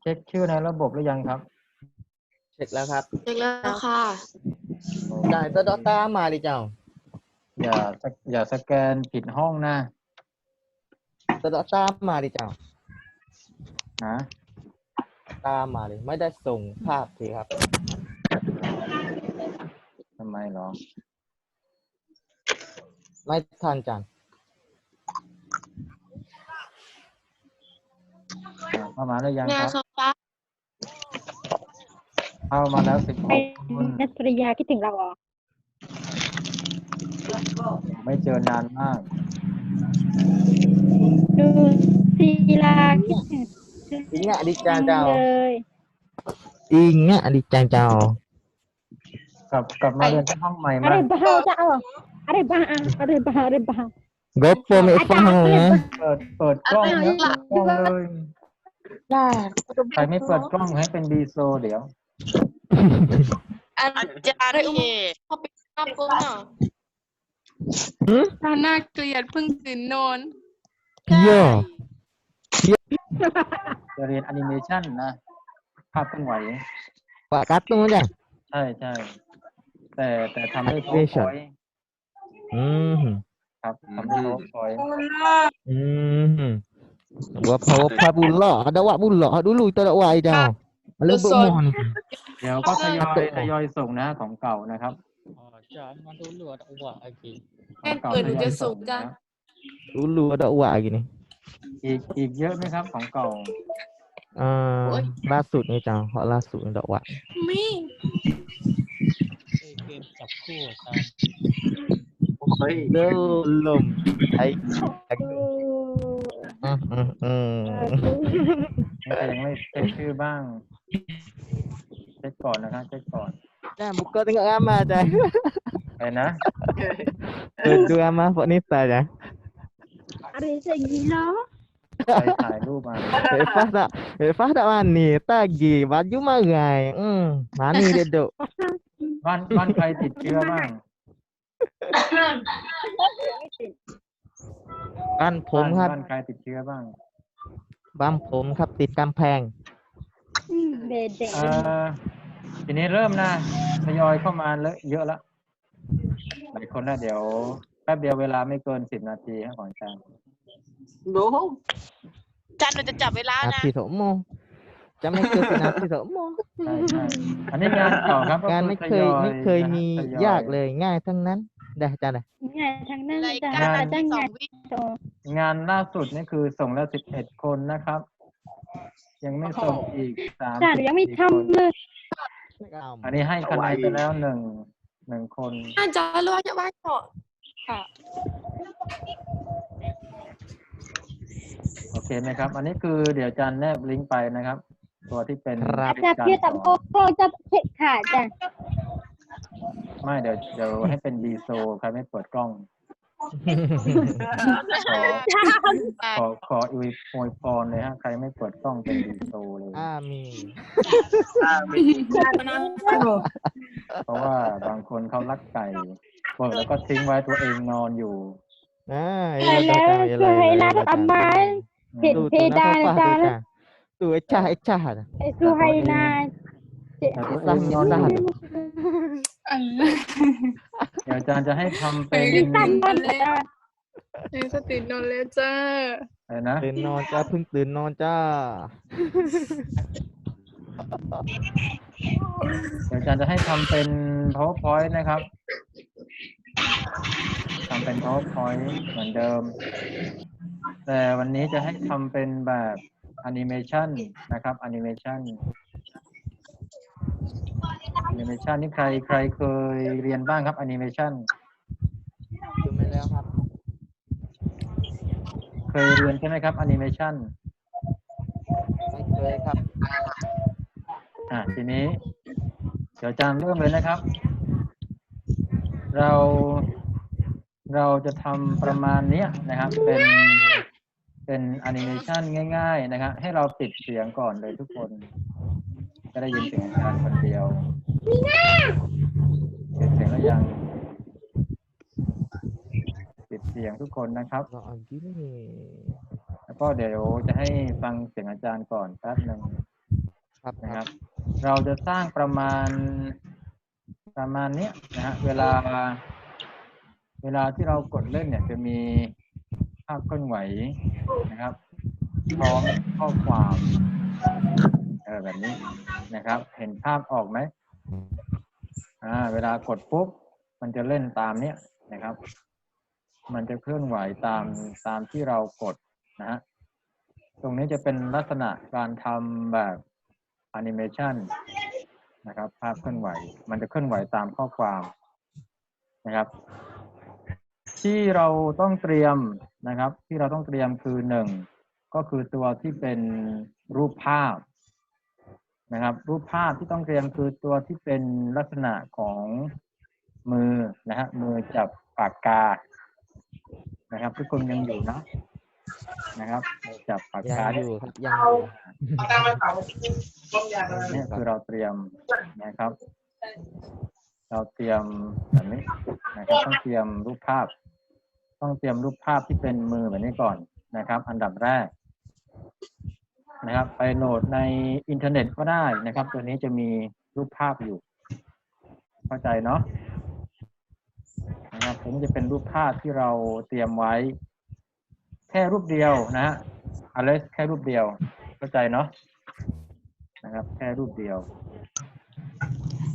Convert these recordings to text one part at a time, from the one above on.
เช็คชื่อในระบบหรือยังครับ เช็คแล้วครับ เสร็จแล้วค่ะจ่ายตัวดอต้ามาดิเจ้าอย่าสแอย่าสแกนผิดห้องนะตัวดอต้ามาดิเจ้านะตามมาเลย ไม่ได้ส่งภาพทีครับทำไมหรอ ไม่ทันจัน อ่าเข้ามาหรือยังงาคนรับ โซฟ้าเข้ามาแล้วสิบหไอ้กคน นัทปริยาคิดถึงเราเหรอไม่เจอนานมาก ดูศิลาคิดถึงอิงอะดิจานเจ้าเลยอิงอะดิจานเจ้ากลับกลับมาเรียนที่ห้องใหม่อะมาไรบ้าจ้าอะไรบ้าอะไรบ้าอะไรบ้า Gopo may faham ya. เปิดเปิดกล้องนะเปิดกล้องเลยได้ใครไม่เปิดกล้องให้เป็นดีโซเดี๋ยวอาจารย์เอเข้าไปข้ามกุ้งเนาะตาน่าเกลียดเพิ่งตื่นนอน Iya. จะเรียนแอนิเมชันนะภาพเคลื่อนไหว Pak Katung aja. ใช่ใช่แต่แต่ทำด้วย Animation PowerPoint Hmm. ครับทำด้วย PowerPoint Hmm. Gua power pa pula. Ada awak pula dulu kita ada awak dah. Malu Betul. bermohon. เดี๋ยวก็ทยอยทยอยส่งนะของเก่านะครับ Jangan dulu ada awak lagi. ของเก่าแม่เปิดทยอยจะส่ส่งงจ้ะ นะ Dulu ada awak lagi ni. อีกอีกเยอะไหมครับของเก่า Uh, lasut ni cang. Hak lasut ni ada awak. มี Belum. Hai. Hmm, hmm, hmm. ใครยังไม่เช็คชื่อบ้างเช็คก่อนนะครับเช็คก่อน Dah buka tengok ramai dah. อะไรนะ Dua ramai Pak Nita dah. อะไรอย่างนี้เนาะใครถ่ายรูปมา Efah tak? Efah tak mani. Tagi. Baju marai. Hmm. Mani dia duk. บ้านบ้านใครติดเชื้อบ้าง บ้านผมครับ บ้านใครติดเชื้อบ้างบ้านผมครับติดกำแพง เด็ดเด็ดเอ่อทีนี้เริ่มนะทยอยเข้ามาเลอะเยอะแล้วหลายคนนะเดี๋ยวแป๊บเดียวเวลาไม่เกินสิบนาทีครับของอาจารย์อาจารย์หนูจะจับเวลานานะ ทีสมโมงจะไม่เกินนาทีสมโมงใช่ใช่อันนี้งานเก่าครับงานไม่เคยก็อไม่เคยนะฮะมีทอยากเลยง่ายทั้งนั้น ได้อาจารย์เลยไงทางนั้นรายจ้าการจ้าสไงองวิ โตงานล่าสุดนี่คือส่งแล้วสิบเอ็ดคนนะครับ ยังไม่ส่งอีกสามจ้ายังไม่ทำเลย อันนี้ให้คะแนนไปแล้วหนึ่งหนึ่งคนอาจารย์รู้ว่าจะว่าเกาะค่ะ โอเคไหมครับ อันนี้คือเดี๋ยวอาจารย์แนบลิงก์ไปนะครับ ตัวที่เป็นครับ อาจารย์เพียรตับโคโคจะเช็คค่ะจ้า ไม่เดี๋ยวเดี๋ยวให้เป็นดีโซใครไม่เปิดกล้อง ขอขอขออวยอวยพรเลยฮะใครไม่เปิดกล้องเป็นดีโซเลยอามีเพราะว่าบางคนเขารักไก่เปิดแล้วก็ทิ้งไว้ตัวเองนอนอยู่อ่าแล้วคือให้รัฐอามาเห็นดูเพตัวดานั้นนจ้าจ้าตัวจ้าไอ้จ้าน่ะสุไฮนาแต่ตัวเองนอนอยู่อันเดี๋ยวอาจารย์จะให้ทำเป็นตั้งต้นจ้านี้จะตื่นนอนแล้วจ้าอะไรนะตื่นนอนจ้าเพิ่งตื่นนอนจ้าเดี๋ยวอาจารย์จะให้ทำเป็น powerpoint นะครับทำเป็น powerpoint เหมือนเดิม แต่วันนี้จะให้ทำเป็นแบบ animation นะครับ animation animation นี่ใครใครเคยเรียนบ้างครับ animation ตื่นไปแล้วครับ เคยเรียนใช่ไหมครับ animation ไม่เคยครับ อ่าทีนี้ เดี๋ยวอาจารย์เริ่มเลยนะครับ เราเราจะทำประมาณเนี้ยนะครับ เป็นเป็นแอนิเมชันง่าย ๆ นะครับให้เราปิดเสียงก่อนเลยทุกคน จะได้ยินเสียงอาจารย์คนเดียวปิดเสียงแล้วยังปิดเสียงทุกคนนะครับ แล้วก็เดี๋ยวจะให้ฟังเสียงอาจารย์ก่อนแป๊บหนึ่งครับนะครับ เราจะสร้างประมาณประมาณเนี้ยนะฮะเวลา เวลาที่เรากดเล่นเนี่ย จะมีภาพเคลื่อนไหวนะครับพร้อมข้อความ อแบบนี้นะครับ เห็นภาพออกไหมอ่าเวลากดปุ๊บมันจะเล่นตามเนี้ยนะครับ มันจะเคลื่อนไหวตามตามที่เรากดนะฮะตรงนี้จะเป็นลักษณะการทำแบบแอนิเมชันนะครับ ภาพเคลื่อนไหว มันจะเคลื่อนไหวตามข้อความนะครับ ที่เราต้องเตรียมนะครับ ที่เราต้องเตรียมคือหนึ่งก็คือตัวที่เป็นรูปภาพ นะครับ รูปภาพที่ต้องเตรียมคือตัวที่เป็นลักษณะของมือนะฮะมือจับปากกา นะครับ ทุกคนยังอยู่นะนะครับมือจับปากยังกาอยู่ครับยังอยู่เนี่ยคือเราเตรียมนะครับ เราเตรียมแบบนี้นะครับต้องเตรียมรูปภาพ ต้องเตรียมรูปภาพที่เป็นมือแบบนี้ก่อนนะครับ อันดับแรก นะครับ ไปโหลดในอินเทอร์เน็ตก็ได้นะครับ ตัวนี้จะมีรูปภาพอยู่ เข้าใจเนาะนะครับผมจะเป็นรูปภาพที่เราเตรียมไว้ แค่รูปเดียวนะฮะอเลสแค่รูปเดียว เข้าใจเนาะนะครับ แค่รูปเดียว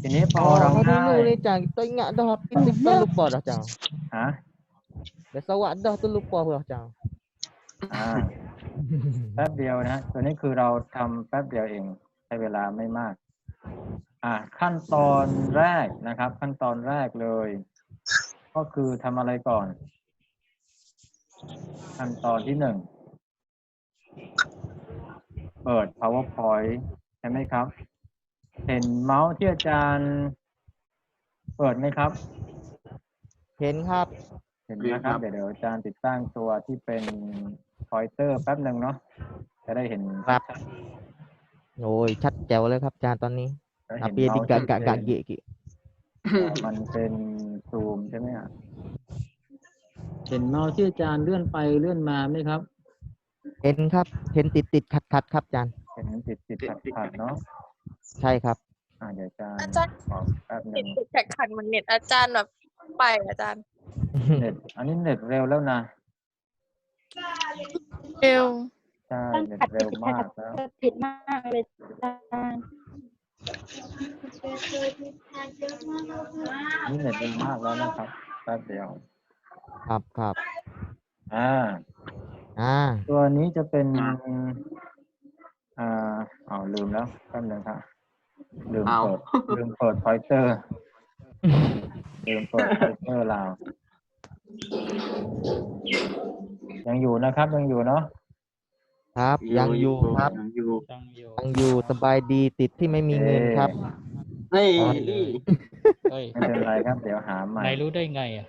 ทีนี้พอ Oh, เรา dulu ได้ ni Cang. Kita ingat dah tapi kita lupa dah Cang. ฮะ Dah sawak dah tu lupa dah Cang. อ่า แป๊บเดียวนะฮะตัวนี้คือเราทำแป๊บเดียวเองใช้เวลาไม่มาก อ่า ขั้นตอนแรกนะครับ ขั้นตอนแรกเลย ก็คือทำอะไรก่อน ขั้นตอนที่หนึ่งเปิด powerpoint ใช่ไหมครับ เห็นเมาส์ที่อาจารย์ เปิดไหมครับ เห็นครับ เห็นนะครับ เดี๋ยวเดี๋ยวอาจารย์ติดตั้งตัวที่เป็น พอยเตอร์แป๊บหนึ่งเนาะจะได้เห็นครับ โอ้ยชัดแจ๋วเลยครับอาจารย์ตอนนี้จะเห็น tapi เมา dia ส์ gak ที่ gak เป็ gak น gik gik. เอ่อมันเป็นซูมใช่ไหมอะเห็นเมาส์ที่อาจารย์เลื่อนไปเลื่อนมาไหมครับ เห็นครับ เห็นติดติดขัดขัดครับอาจารย์เห็นติดติดขัดขัดเนาะใช่ครับ อ่าเดี๋ยวอาจารย์อาจารย์ขอแป๊บหเน็นึ่ตงแข่งขันเหมันเน็ตอาจารย์แบบไปอาจารย์ เน็ตอันนี้เน็ตเร็วแล้วนะ เร็วใช่ตั้งเน็ตขัดเร็วติดมาขักดแล้วติดมากเลยอาจารย์นี่เน็ตเร็วมากแล้วนะครับแป๊บเดียว ครับครับอ่า อ่า ตัวนี้จะเป็น อ่าอ๋อลืมแล้วแป๊บนึงครับลืมเอาเปิดลืมเปิดพอยเตอร์ลืมเปิดพอยเตอร์เรา ยังอยู่นะครับ ยังอยู่เนาะครับ ยังอยู่ครับยังอยู่ยังอยู่สบายดีติดที่ไม่มีเงินครับเอ้ยนี่เฮ้ยไม่เป็นไรครับ เดี๋ยวหาใหม่นายรู้ได้ไงอะ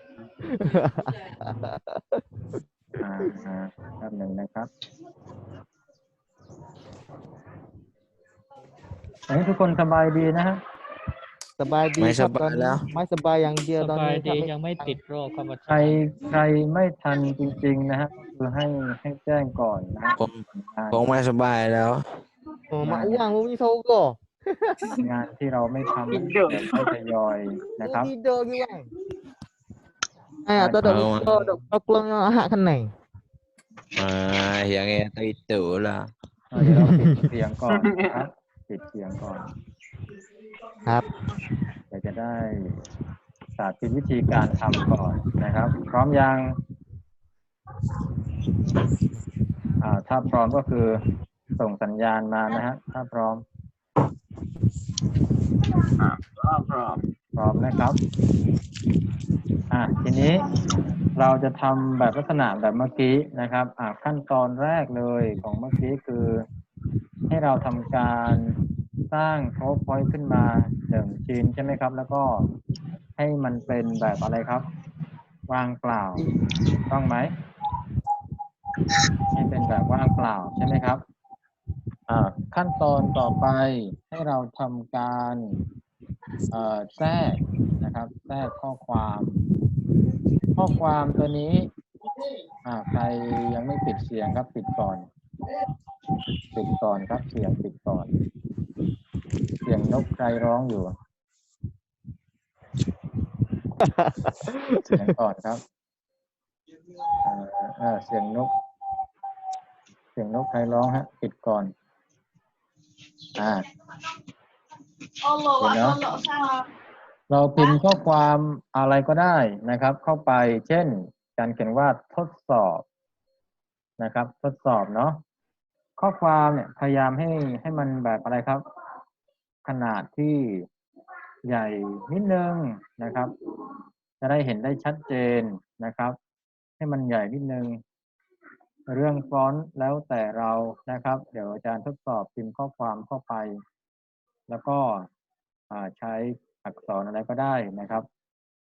อ่าอ่าแป๊บหนึ่งนะครับอันนี้ทุกคนสบายดีนะฮะ สบายดีไม่ครับสบายตอนนี้แล้ว ไม่สบายอย่างเดียวสตอนบายนี้คดีรับยังไม่ติดโรคครับอาใครจารย์ใครไม่ทันจริง ๆ นะฮะคือให้ให้แจ้งก่อนนะฮะผมงานผมไม่สบายแล้ว โอ้มาอ้วงมึงมีโซโก้งานที่เราไม่ทำเดี๋ยวค่อยทยอยนะครับมีโดกี่ว่างไอ้อะตัวเด็กเอาตัวเด็กตัวกลางหักขันไหน Ah, yang itu lah. เดี๋ยวเราปิดเสียงก่อนนะครับ ปิดเสียงก่อน ครับเดี๋ยวจะได้สาธิตวิธีการทำก่อนนะครับ พร้อมยังอ่าถ้าพร้อมก็คือส่งสัญญาณมานะฮะถ้าพร้อมพร้อมพร้อมพร้อมนะครับอะทีนี้เราจะทำแบบลักษณะแบบเมื่อกี้นะครับอะขั้นตอนแรกเลยของเมื่อกี้คือ ให้เราทำการ สร้าง PowerPoint ขึ้นมาหนึ่งชิ้นใช่ไหมครับ แล้วก็ให้มันเป็นแบบอะไรครับว่างเปล่าต้องไหมให้เป็นแบบว่างเปล่าใช่ไหมครับอ่าขั้นตอนต่อไปให้เราทำการเอ่อแทรกนะครับแทรกข้อความ ข้อความตัวนี้อ่าใครยังไม่ปิดเสียงครับปิดก่อน ปิดก่อนครับเสียงปิดก่อน เสียงนกใครร้องอยู่เสียงก่อนครับเอ่อเอ่อเสียงนก เสียงนกใครร้องฮะปิดก่อน อ่าเดี๋ยวนะเราพิมพ์ข้อความอะไรก็ได้นะครับ เข้าไปเช่น การเขียนว่าทดสอบนะครับ ทดสอบเนาะข้อความเนี่ยพยายามให้ให้มันแบบอะไรครับ ขนาดที่ใหญ่นิดนึงนะครับ จะได้เห็นได้ชัดเจนนะครับ ให้มันใหญ่นิดนึง เรื่องฟอนต์แล้วแต่เรานะครับ เดี๋ยวอาจารย์ทดสอบพิมพ์ข้อความเข้าไป แล้วก็ใช้อักษรอะไรก็ได้นะครับ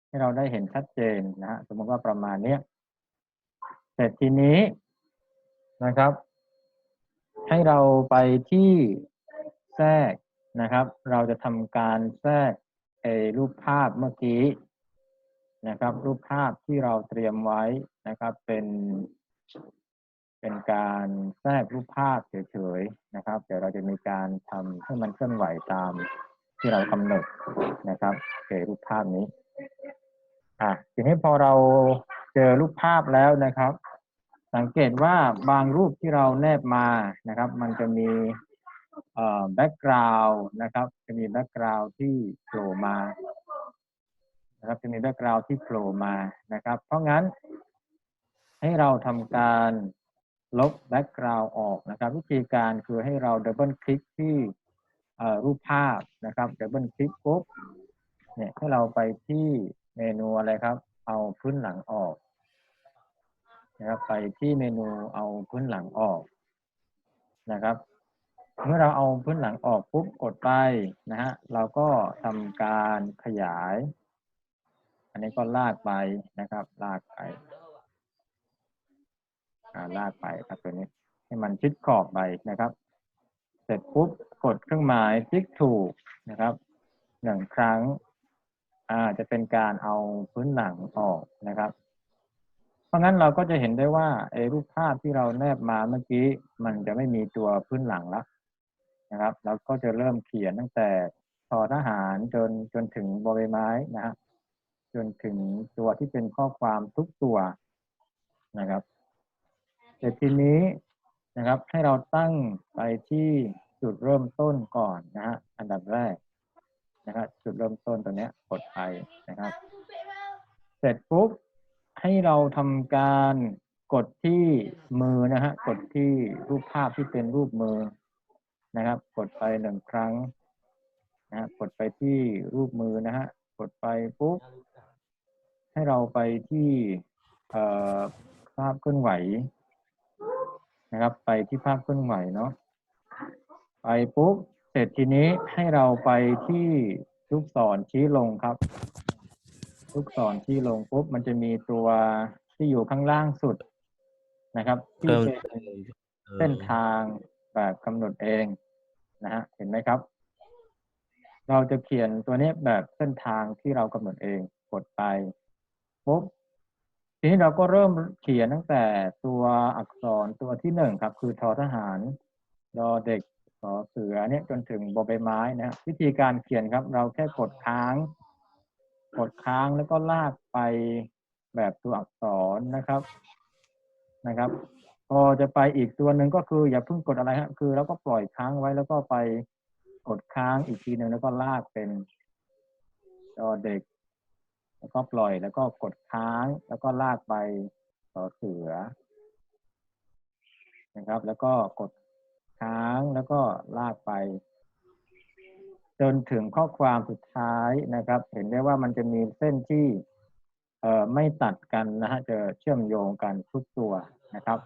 ให้เราได้เห็นชัดเจนนะฮะสมมติว่าประมาณนี้เสร็จทีนี้นะครับ ให้เราไปที่แทรก นะครับ เราจะทำการแทรกไอ้รูปภาพเมื่อกี้นะครับ รูปภาพที่เราเตรียมไว้นะครับเป็นเป็นการแทรกรูปภาพเฉยๆนะครับ เดี๋ยวเราจะมีการทำให้มันเคลื่อนไหวตามที่เรากำหนดนะครับโอเครูปภาพนี้อะทีนี้พอเราเจอรูปภาพแล้วนะครับ สังเกตว่าบางรูปที่เราแนบมานะครับ มันจะมี แบ็กกราวด์นะครับ จะมีแบ็กกราวด์ที่โผล่มานะครับจะมีแบ็กกราวด์ที่โผล่มานะครับ เพราะงั้น ให้เราทำการลบแบ็กกราวด์ออกนะครับ วิธีการคือให้เราดับเบิลคลิกที่รูปภาพนะครับดับเบิลคลิกปุ๊บเนี่ยให้เราไปที่เมนูอะไรครับ เอาพื้นหลังออกนะครับไปที่เมนูเอาพื้นหลังออกนะครับ เมื่อเราเอาพื้นหลังออกปุ๊บกดไปนะฮะเราก็ทำการขยาย อันนี้ก็ลากไปนะครับ ลากไปลากไปครับตัวนี้ ให้มันชิดขอบไปนะครับ เสร็จปุ๊บกดเครื่องหมายคลิกถูกนะครับหนึ่งครั้งอ่าจะเป็นการเอาพื้นหลังออกนะครับ เพราะงั้นเราก็จะเห็นได้ว่าไอ้รูปภาพที่เราแนบมาเมื่อกี้ มันจะไม่มีตัวพื้นหลังล้ว นะครับเราก็จะเริ่มเขียนตั้งแต่ทอทหารจนจนถึงบอใบไม้นะฮะจนถึงตัวที่เป็นข้อความทุกตัวนะครับเสร็จทีนี้นะครับให้เราตั้งไปที่จุดเริ่มต้นก่อนนะฮะอันดับแรกนะครับจุดเริ่มต้นตัวเนี้ยกดไปนะครับ เสร็จปุ๊บให้เราทำการกดที่มือนะฮะกดที่รูปภาพที่เป็นรูปมือ นะครับ กดไปหนึ่งครั้งนะกดไปที่รูปมือนะฮะกดไปปุ๊บให้เราไปที่ภาพเคลื่อนไหวนะครับ ไปที่ภาพเคลื่อนไหวเนาะไปปุ๊บเสร็จทีนี้ให้เราไปที่ลูกศรชี้ลงครับ ลูกศรที่ลงปุ๊บมันจะมีตัวที่อยู่ข้างล่างสุดนะครับ ที่เป็นเส้นทางแบบกำหนดเอง นะฮะเห็นไหมครับ เราจะเขียนตัวนี้แบบเส้นทางที่เรากำหนดเองกดไปปุ๊บทีนี้เราก็เริ่มเขียนตั้งแต่ตัวอักษรตัวที่หนึ่งครับ คือทอทหารรอเด็กสอเสือเนี่ยจนถึงบอใบไม้นะฮะวิธีการเขียนครับ เราแค่กดค้าง กดค้างแล้วก็ลากไปแบบตัวอักษรนะครับนะครับ พอจะไปอีกตัวหนึ่งก็คืออย่าเพิ่งกดอะไรฮะคือเราก็ปล่อยค้างไว้แล้วก็ไปกดค้างอีกทีหนึ่งแล้วก็ลากเป็นจอเด็ก แล้วก็ปล่อยแล้วก็กดค้าง แล้วก็ลากไปต่อเสือนะครับ แล้วก็กดค้างแล้วก็ลากไป จนถึงข้อความสุดท้ายนะครับ เห็นได้ว่ามันจะมีเส้นที่เอ่อไม่ตัดกันนะฮะจะเชื่อมโยงกันทุกตัวนะครับ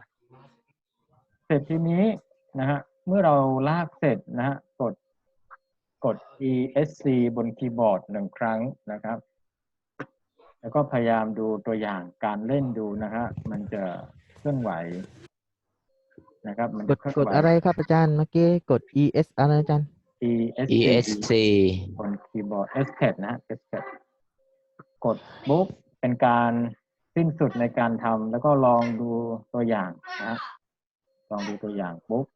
เสร็จทีนี้นะฮะเมื่อเราลากเสร็จนะฮะกดกด ESC บนคีย์บอร์ดหนึ่งครั้งนะครับ แล้วก็พยายามดูตัวอย่างการเล่นดูนะฮะมันจะเคลื่อนไหวนะครับ มันกจะดเคลื่อนกดไหว อะไรครับอาจารย์เมื่อกี้กด es อะไรอาจารย์ ESC ESC บนคีย์บอร์ด Escape นะฮะ Escape กดปุ๊บเป็นการสิ้นสุดในการทำแล้วก็ลองดูตัวอย่างนะ ลองดูตัวอย่างปุ๊บ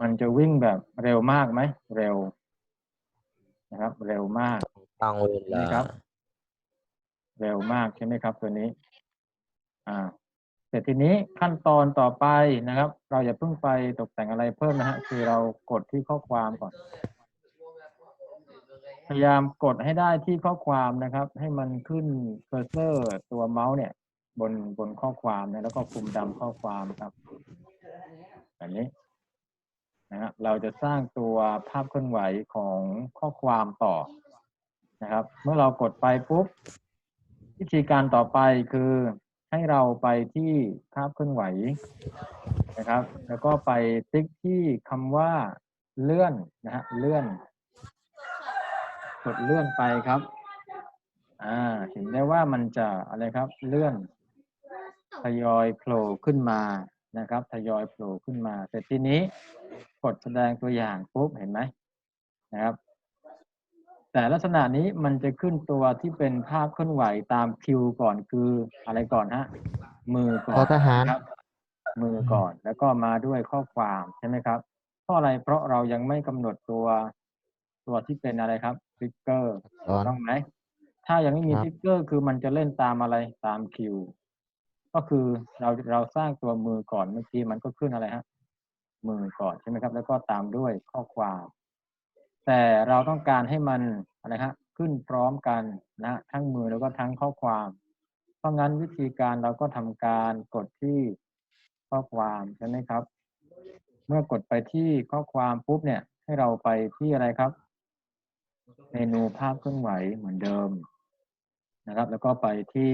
มันจะวิ่งแบบเร็วมากไหม เร็ว นะครับ เร็วมากตั้งเวลานี่ครับ เร็วมากใช่ไหมครับ ตัวนี้ อ่าเสร็จทีนี้ขั้นตอนต่อไปนะครับ เราอย่าเพิ่งไปตกแต่งอะไรเพิ่มนะฮะคือเรากดที่ข้อความก่อน พยายามกดให้ได้ที่ข้อความนะครับ ให้มันขึ้นเคอร์เซอร์ตัวเมาส์เนี่ย บนบนข้อความนะแล้วก็คุมดำข้อความครับ แบบนี้นะครับเราจะสร้างตัวภาพเคลื่อนไหวของข้อความต่อนะครับ เมื่อเรากดไปปุ๊บวิธีการต่อไปคือให้เราไปที่ภาพเคลื่อนไหวนะครับ แล้วก็ไปติ๊กที่คำว่าเลื่อนนะฮะเลื่อน กดเลื่อนไปครับ อ่า เห็นได้ว่ามันจะอะไรครับ เลื่อนทยอยโผล่ขึ้นมา นะครับทยอยโผล่ขึ้นมาเสร็จทีนี้กดแสดงตัวอย่างปุ๊บเห็นไหมนะครับ แต่ลักษณะนี้มันจะขึ้นตัวที่เป็นภาพเคลื่อนไหวตามคิวก่อนคืออะไรก่อนฮะมือก่อนทอทหารครับ มือก่อนแล้วก็มาด้วยข้อความใช่ไหมครับเพราะอะไรเพราะเรายังไม่กำหนดตัวตัวที่เป็นอะไรครับทริกเกอร์ก่อนต้องไหมถ้ายังไม่มีครับทริกเกอร์คือมันจะเล่นตามอะไรตามคิว ก็คือเราเราสร้างตัวมือก่อนเมื่อกี้มันก็ขึ้นอะไรฮะมือก่อนใช่ไหมครับ แล้วก็ตามด้วยข้อความ แต่เราต้องการให้มันอะไรฮะขึ้นพร้อมกันนะฮะทั้งมือแล้วก็ทั้งข้อความ เพราะงั้นวิธีการเราก็ทำการกดที่ข้อความใช่ไหมครับ เมื่อกดไปที่ข้อความปุ๊บเนี่ย ให้เราไปที่อะไรครับ เมนูภาพเคลื่อนไหวเหมือนเดิมนะครับ แล้วก็ไปที่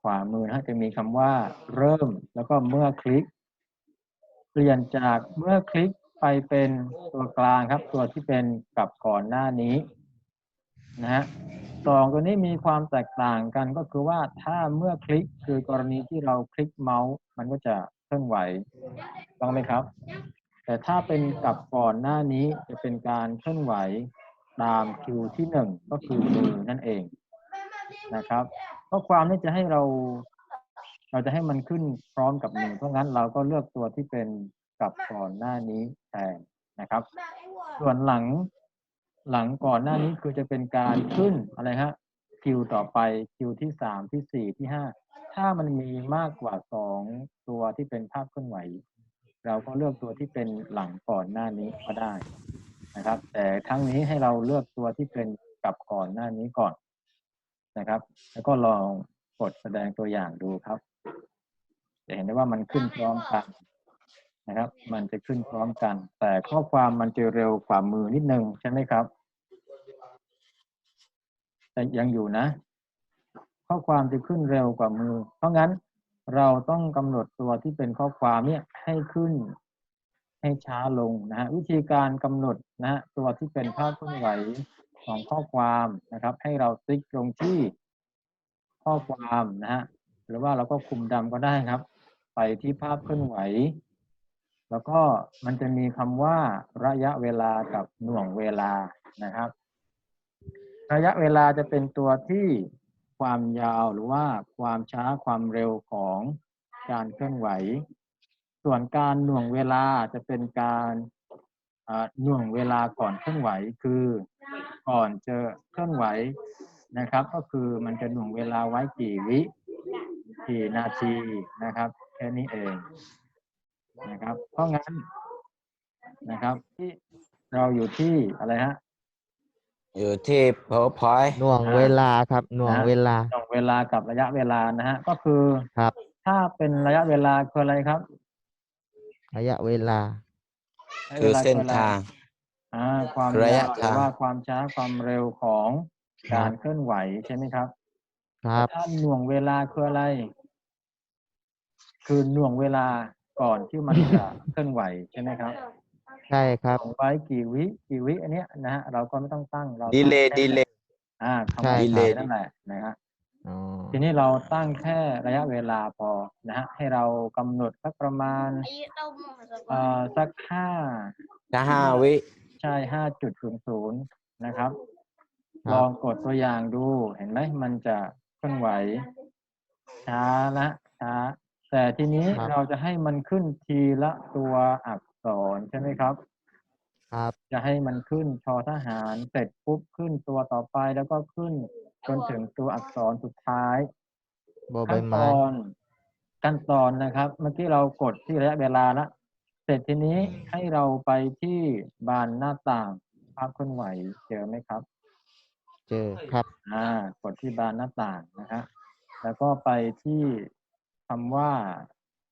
ขวามือนะจะมีคำว่าเริ่มแล้วก็เมื่อคลิก เปลี่ยนจากเมื่อคลิกไปเป็นตัวกลางครับ ตัวที่เป็นกับก่อนหน้านี้นะฮะสองตัวนี้มีความแตกต่างกันก็คือว่าถ้าเมื่อคลิกคือกรณีที่เราคลิกเมาส์ มันก็จะเคลื่อนไหวต้องไหมครับ แต่ถ้าเป็นกับก่อนหน้านี้จะเป็นการเคลื่อนไหวตามคิวที่หนึ่งก็คือมือนั่นเอง นะครับข้อความนี้จะให้เราเราจะให้มันขึ้นพร้อมกับมือเพราะงั้นเราก็เลือกตัวที่เป็นกับก่อนหน้านี้แทนนะครับ ส่วนหลังหลังก่อนหน้านี้คือจะเป็นการขึ้นอะไรฮะคิวต่อไปคิวที่สามที่สี่ที่ห้าถ้ามันมีมากกว่าสองตัวที่เป็นภาพเคลื่อนไหว เราก็เลือกตัวที่เป็นหลังก่อนหน้านี้ก็ได้นะครับ แต่ครั้งนี้ให้เราเลือกตัวที่เป็นกับก่อนหน้านี้ก่อน นะครับ แล้วก็ลองกดแสดงตัวอย่างดูครับ จะเห็นได้ว่ามันขึ้นพร้อมกันนะครับ มันจะขึ้นพร้อมกัน แต่ข้อความมันจะเร็วกว่ามือนิดนึงใช่ไหมครับแต่ยังอยู่นะ ข้อความจะขึ้นเร็วกว่ามือ เพราะงั้นเราต้องกำหนดตัวที่เป็นข้อความเนี่ยให้ขึ้นให้ช้าลงนะฮะวิธีการกำหนดนะฮะตัวที่เป็นภาพเคลื่อนไหว ของข้อความนะครับ ให้เราติ๊กลงที่ข้อความนะฮะหรือว่าเราก็คุมดำก็ได้ครับ ไปที่ภาพเคลื่อนไหว แล้วก็มันจะมีคำว่าระยะเวลากับหน่วงเวลานะครับ ระยะเวลาจะเป็นตัวที่ความยาวหรือว่าความช้าความเร็วของการเคลื่อนไหว ส่วนการหน่วงเวลาจะเป็นการหน่วงเวลาก่อนเคลื่อนไหวคือ ก่อนจะเคลื่อนไหวนะครับ ก็คือมันจะหน่วงเวลาไว้กี่วิกี่นาทีนะครับแค่นี้เองนะครับ เพราะงั้นนะครับที่เราอยู่ที่อะไรฮะอยู่ที่ powerpoint หน่วงเวลาครับหน่วงนะเวลาหน่วงเวลากับระยะเวลานะฮะก็คือครับ ถ้าเป็นระยะเวลาคืออะไรครับ ระยะเวลาระยะคือวลเส้นะไรทาง อ่าความระยะยาวหรือทางว่าความช้าความเร็วของครับการเคลื่อนไหวใช่ไหมครับ ครับ ถ้าหน่วงเวลาคืออะไร คือหน่วงเวลาก่อนที่มันจะเคลื่อนไหวใช่ไหมครับใช่ครับหน่วงไว้กี่วิกี่วิอันเนี้ยนะฮะเราก็ไม่ต้องตั้งเราดีเลย์ตั้งดีแค่เลย์ อ่าคำใช่ว่าครับ delay นั่นแหละนะฮะอ๋อทีนี้เราตั้งแค่ระยะเวลาพอนะฮะให้เรากำหนดสักประมาณเอ่อสักห้าถ้าห้าวิ ใช่ห้าจุดศูนย์ศูนย์นะครับครับ ลองกดตัวอย่างดู เห็นไหมมันจะเคลื่อนไหว ช้าละช้า แต่ทีนี้ครับ เราจะให้มันขึ้นทีละตัวอักษรใช่ไหมครับ ครับ จะให้มันขึ้นชอทหารเสร็จปุ๊บขึ้นตัวต่อไปแล้วก็ขึ้นจนถึงตัวอักษรสุดท้าย บอใบขั้นตไม้อนขั้นตอนนะครับ เมื่อกี้เรากดที่ระยะเวลาละ เสร็จทีนี้ให้เราไปที่บานหน้าต่างภาพเคลื่อนไหวเจอไหมครับ เจอครับ อ่ากดที่บานหน้าต่างนะฮะแล้วก็ไปที่คำว่า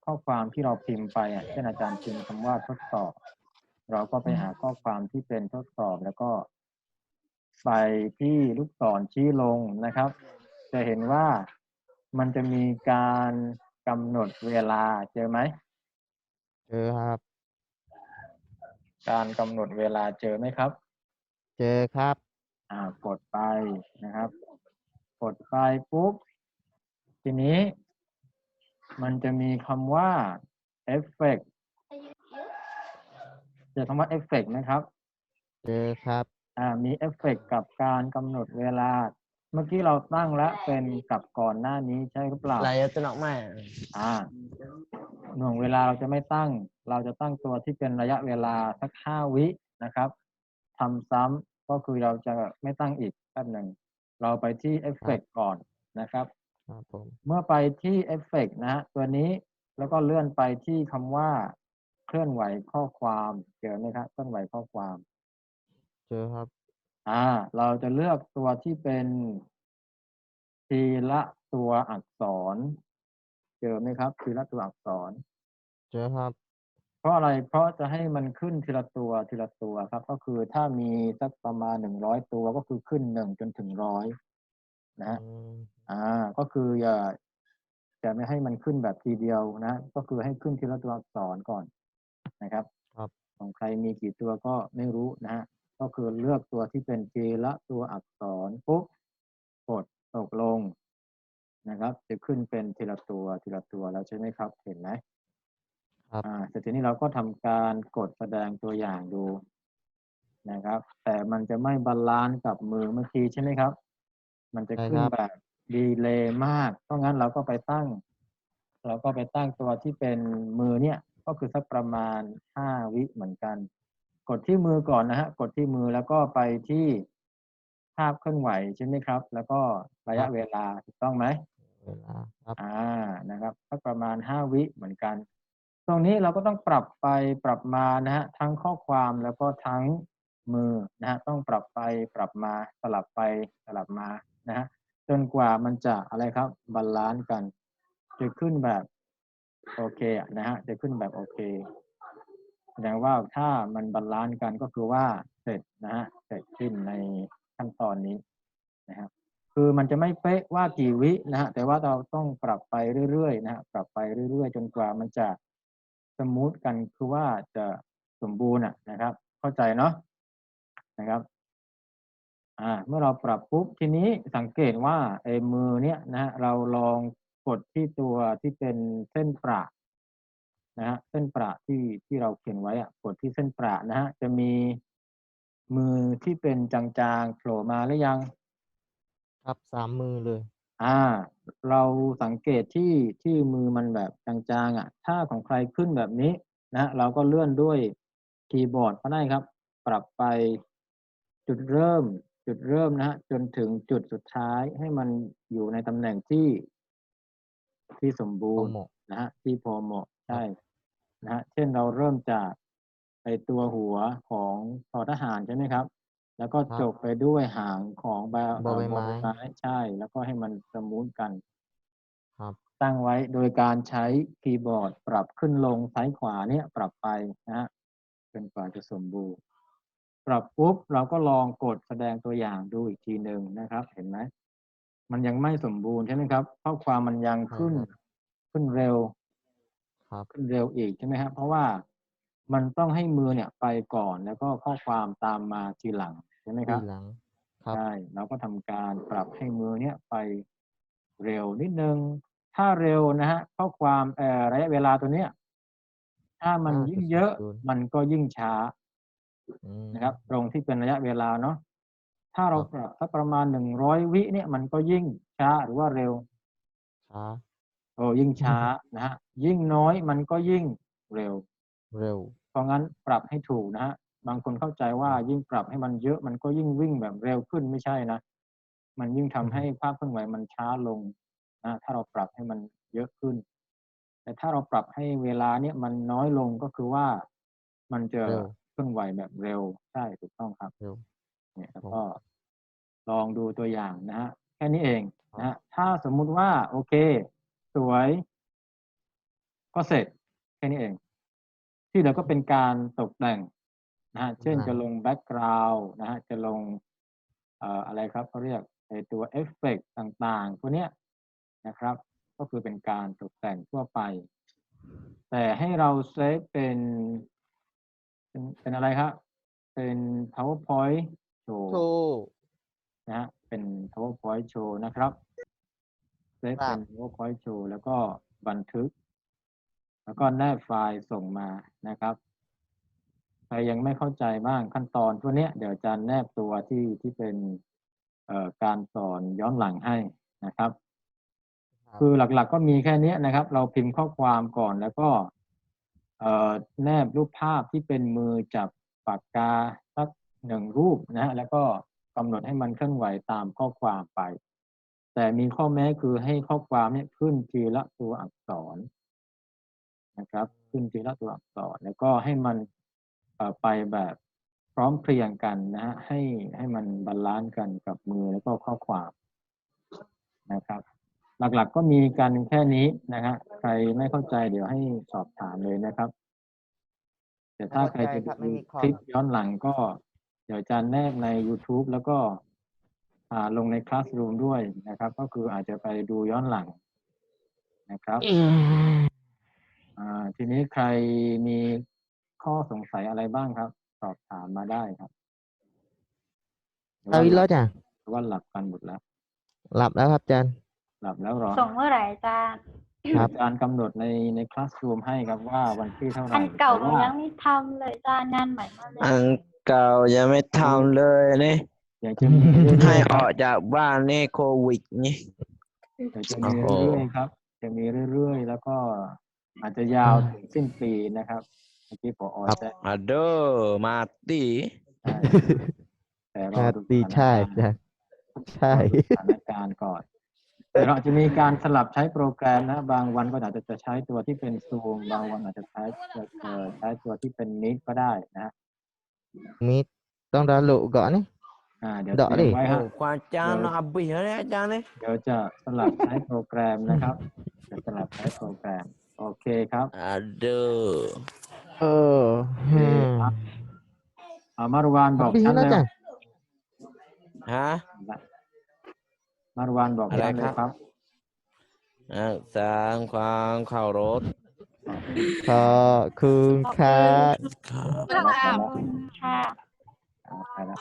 ข้อความที่เราพิมพ์ไปอะเช่นอาจารย์พิมพ์คำว่าทดสอบ เราก็ไปหาข้อความที่เป็นทดสอบแล้วก็ ไปที่ลูกศรชี้ลงนะครับ จะเห็นว่ามันจะมีการกำหนดเวลาเจอไหมเจอครับ การกำหนดเวลาเจอไหมครับ เจอครับ อ่ากดไปนะครับ กดไปปุ๊บ ทีนี้ มันจะมีคำว่าเอฟเฟกเจอคำว่าเอฟเฟกไหมครับ เจอครับ อ่า มีเอฟเฟกกับการกำหนดเวลา เมื่อกี้เราตั้งแล้วเป็นกับก่อนหน้านี้ใช่หรือเปล่า Lại tôi nọng mày. อ่า หน่วงเวลาเราจะไม่ตั้ง เราจะตั้งตัวที่เป็นระยะเวลาสักห้าวินะครับทำซ้ำก็คือเราจะไม่ตั้งอีกแป๊บหนึ่งเราไปที่เอฟเฟกก่อนนะครับครับผมเมื่อไปที่เอฟเฟกนะฮะตัวนี้แล้วก็เลื่อนไปที่คำว่าเคลื่อนไหวข้อความเจอไหมครับเคลื่อนไหวข้อความ เจอครับ อ่า เราจะเลือกตัวที่เป็นทีละตัวอักษร เจอไหมครับ ทีละตัวอักษร เจอครับ เพราะอะไรเพราะจะให้มันขึ้นทีละตัวทีละตัวครับ ก็คือถ้ามีสักประมาณหนึ่งร้อยตัวก็คือขึ้นหนึ่งจนถึงร้อยนะฮะอืมอ่า ก็คืออย่าจะไม่ให้มันขึ้นแบบทีเดียวนะ ก็คือให้ขึ้นทีละตัวอักษรก่อนนะครับ ครับของใครมีกี่ตัวก็ไม่รู้นะฮะก็คือเลือกตัวที่เป็นทีละตัวอักษรปุ๊บกดตกลง นะครับ จะขึ้นเป็นทีละตัวทีละตัวแล้วใช่ไหมครับ เห็นไหมครับอ่าเสร็จทีนี้เราก็ทำการกดแสดงตัวอย่างดูนะครับ แต่มันจะไม่บาลานซ์กับมือเมื่อกี้ใช่ไหมครับ มันจะใช่ขึ้นครับแบบดีเลย์มากเพราะงั้นเราก็ไปตั้ง เราก็ไปตั้งตัวที่เป็นมือเนี่ย ก็คือสักประมาณห้าวิเหมือนกัน กดที่มือก่อนนะฮะกดที่มือแล้วก็ไปที่ภาพเคลื่อนไหวใช่ไหมครับ แล้วก็ระยะเวลาถูกต้องไหม เวลาครับ อ่านะครับสักประมาณห้าวิเหมือนกัน ตรงนี้เราก็ต้องปรับไปปรับมานะฮะทั้งข้อความแล้วก็ทั้งมือนะฮะต้องปรับไปปรับมาสลับไปสลับมานะฮะจนกว่ามันจะอะไรครับบาลานซ์กัน จะขึ้นแบบโอเคนะฮะจะขึ้นแบบโอเคแสดงว่าถ้ามันบาลานซ์กันก็คือว่าเสร็จนะฮะเสร็จสิ้นในขั้นตอนนี้นะครับ คือมันจะไม่เป๊ะว่ากี่วินะฮะแต่ว่าเราต้องปรับไปเรื่อยๆนะฮะปรับไปเรื่อยๆ จนกว่ามันจะสมูทกันคือว่าจะสมบูรณ์อะนะครับ เข้าใจเนาะนะครับอ่าเมื่อเราปรับปุ๊บทีนี้สังเกตว่าไอ้มือเนี้ยนะฮะเราลองกดที่ตัวที่เป็นเส้นประนะฮะเส้นประที่ที่เราเขียนไว้อะกดที่เส้นประนะฮะจะมีมือที่เป็นจางๆโผล่มาหรือยัง ครับสามมือเลย อ่า เราสังเกตที่ที่มือมันแบบจางๆอะ ถ้าของใครขึ้นแบบนี้นะเราก็เลื่อนด้วยคีย์บอร์ดก็ได้ครับ ปรับไปจุดเริ่ม จุดเริ่มนะฮะจนถึงจุดสุดท้ายให้มันอยู่ในตำแหน่งที่ ที่สมบูโปรรณ์โมทนะฮะที่พอเหมาะใช่นะฮะเช่นเราเริ่มจากไอตัวหัวของทอทหารใช่ไหมครับ แล้วก็ครับจบไปด้วยหางของใบบ่อใบเอ่อไม้ใช่ แล้วก็ให้มันสมูทกัน ครับ ตั้งไว้โดยการใช้คีย์บอร์ดปรับขึ้นลงซ้ายขวาเนี่ยปรับไปนะฮะจนกว่าจะสมบูรณ์ ปรับปุ๊บเราก็ลองกดแสดงตัวอย่างดูอีกทีหนึ่งนะครับ เห็นไหมมันยังไม่สมบูรณ์ใช่ไหมครับข้อความมันยังขึ้นใช่ครับขึ้นเร็ว ครับขึ้นเร็วอีกใช่ไหมครับเพราะว่า มันต้องให้มือเนี่ยไปก่อนแล้วก็ข้อความตามมาทีหลังใช่ไหมครับทีหลังครับใช่เราก็ทำการปรับให้มือเนี่ยไปเร็วนิดนึง ถ้าเร็วนะฮะข้อความเอ่อระยะเวลาตัวเนี้ยถ้ามันห้าจุดยิ่งเยอะศูนย์มันก็ยิ่งช้าอืมนะครับ ตรงที่เป็นระยะเวลาเนาะถ้าเราครับปรับสักประมาณหนึ่งร้อยวิเนี่ยมันก็ยิ่งช้าหรือว่าเร็วช้าโอ้ยิ่งช้านะฮะยิ่งน้อยมันก็ยิ่งเร็ว เร็ว เพราะงั้นปรับให้ถูกนะฮะบางคนเข้าใจว่ายิ่งปรับให้มันเยอะมันก็ยิ่งวิ่งแบบเร็วขึ้นไม่ใช่นะ มันยิ่งทำให้ภาพเคลื่อนไหวมันช้าลงนะถ้าเราปรับให้มันเยอะขึ้น แต่ถ้าเราปรับให้เวลาเนี่ยมันน้อยลงก็คือว่ามันจะเร็วเคลื่อนไหวแบบเร็วใช่ถูกต้องครับเร็วเนี่ยแล้วก็ลองดูตัวอย่างนะฮะแค่นี้เองนะฮะถ้าสมมุติว่า โอเค สวย ก็เสร็จแค่นี้เอง ที่เหลือก็เป็นการตกแต่งนะฮะเช่นอ่าจะลงแบ็กกราวด์นะฮะจะลงเอ่ออะไรครับเขาเรียกไอตัวเอฟเฟกต่างๆพวกเนี้ยนะครับ ก็คือเป็นการตกแต่งทั่วไป แต่ให้เราเซฟเป็นเป็นเป็นอะไรครับ เป็น powerpoint show โชว์นะฮะเป็น powerpoint show นะครับเซฟครัเป็บน powerpoint show แล้วก็บันทึก แล้วก็แนบไฟล์ส่งมานะครับ ใครยังไม่เข้าใจบ้างขั้นตอนพวกเนี้ยเดี๋ยวอาจะแนบตัวที่ที่เป็นเอ่อการสอนย้อนหลังให้นะครับ คือหลักๆก็มีแค่เนี้ยนะครับ เราพิมพ์ข้อความก่อนแล้วก็เอ่อแนบรูปภาพที่เป็นมือจับปากกาสักหนึ่งรูปนะฮะแล้วก็กำหนดให้มันเคลื่อนไหวตามข้อความไป แต่มีข้อแม้คือให้ข้อความเนี่ยขึ้นทีละตัวอักษร นะครับขึ้นทีละตัวอักษรแล้วก็ให้มันเอ่อไปแบบพร้อมเพรียงกันนะฮะให้ให้มันบาลานซ์กันกับมือแล้วก็ข้อความนะครับ หลักๆก็มีกันแค่นี้นะฮะใครไม่เข้าใจเดี๋ยวให้สอบถามเลยนะครับ แต่ถ้าใครจะเข้าใจครับไม่ดูมีข้อคลิปย้อนหลังก็ เดี๋ยวจะแนบใน YouTube แล้วก็อ่าลงใน Classroom ด้วยนะครับ ก็คืออาจจะไปดูย้อนหลังนะครับอ่า ทีนี้ใครมีข้อสงสัยอะไรบ้างครับ สอบถามมาได้ครับหรือเอาว่าอีกแล้วจ้ะหรือว่าหลับกันหมดแล้ว หลับแล้วครับอาจารย์ หลับแล้วเหรอ ส่งเมื่อไหร่อาจารย์ครับอาจารย์กำหนดในในคลาสรูมให้ครับว่าวันที่เท่าไหร่อันเก่าหแต่นูว่ายังไม่ทำเลยอาจารย์งานใหม่มาเลยอันเก่ายังไม่ทำเลยนี่เดี๋ยวจะมีเรื่อยๆให้คอรัอบกจากบ้านนี่โควิดนี่เดี๋ยวจะมีโอ้โหเรื่อยๆครับ จะมีเรื่อยๆ แล้วก็ อาจจะยาวถึงสิ้นปีนะครับเมื่อกี้พอแจ้งมาเดอมาตีใช่แต่รอชาดูตีสถานใช่การณ์ ใช่ใช่รอดูสถานการณ์ก่อน แต่เราอาจจะมีการสลับใช้โปรแกรมนะ บางวันก็อาจจะจะใช้ตัวที่เป็นซูม บางวันอาจจะใช้เอ่อใช้ตัวที่เป็นนิดก็ได้นะ มีต้องดาวน์โหลดก่อนนี่ อ่า เดี๋ยวเดาะเตรียมดิไว้โอ้ฮะ ความจานอับบีเลยอาจารย์นี่เดี๋ยวจะสลับใช้โปรแกรมนะครับ จะสลับใช้โปรแกรม โอเคครับอ่าเดอเออฮึมอามารวานบอกดีชั้นแล้วเร็วจ้ะฮะ มารวานบอกอะไรชั้นเลยคครัรับบอ่าสร้างความเคารพขอบคุณครับครับขอบคุณค่ะ อ่าไปแล้ว